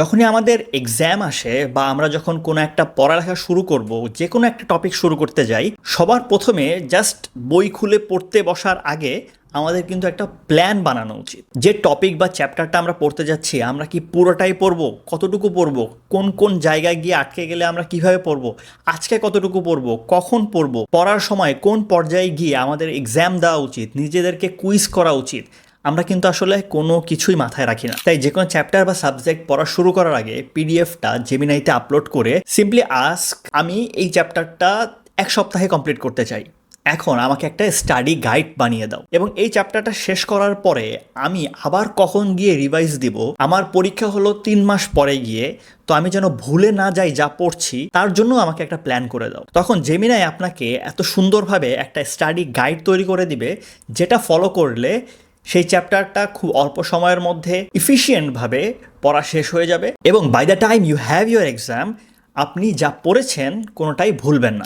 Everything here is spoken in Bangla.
যখনই আমাদের এক্সাম আসে বা আমরা যখন কোনো একটা পড়ালেখা শুরু করব যে কোনো একটা টপিক শুরু করতে যাই, সবার প্রথমে জাস্ট বই খুলে পড়তে বসার আগে আমাদের কিন্তু একটা প্ল্যান বানানো উচিত। যে টপিক বা চ্যাপ্টারটা আমরা পড়তে যাচ্ছি, আমরা কি পুরোটাই পড়ব? কতটুকু পড়ব? কোন কোন জায়গায় গিয়ে আটকে গেলে আমরা কীভাবে পড়ব? আজকে কতটুকু পড়ব? কখন পড়ব? পড়ার সময় কোন পর্যায়ে গিয়ে আমাদের এক্সাম দেওয়া উচিত? নিজেদেরকে কুইজ করা উচিত? আমরা কিন্তু আসলে কোনো কিছুই মাথায় রাখি না। তাই যে কোনো চ্যাপ্টার বা সাবজেক্ট পড়া শুরু করার আগে পিডিএফটা জেমিনাইতে আপলোড করে সিম্পলি আস্ক আমি এই চ্যাপ্টারটা এক সপ্তাহে কমপ্লিট করতে চাই। এখন আমাকে একটা স্টাডি গাইড বানিয়ে দাও। এবং এই চ্যাপ্টারটা শেষ করার পরে আমি আবার কখন গিয়ে রিভাইজ দিব, আমার পরীক্ষা হলো তিন মাস পরে গিয়ে, তো আমি যেন ভুলে না যাই যা পড়ছি, তার জন্য আমাকে একটা প্ল্যান করে দাও। তখন জেমিনাই আপনাকে এত সুন্দরভাবে একটা স্টাডি গাইড তৈরি করে দিবে, যেটা ফলো করলে সেই চ্যাপ্টারটা খুব অল্প সময়ের মধ্যে ইফিসিয়েন্টভাবে পড়া শেষ হয়ে যাবে এবং by the time you have your exam আপনি যা পড়েছেন কোনোটাই ভুলবেন না।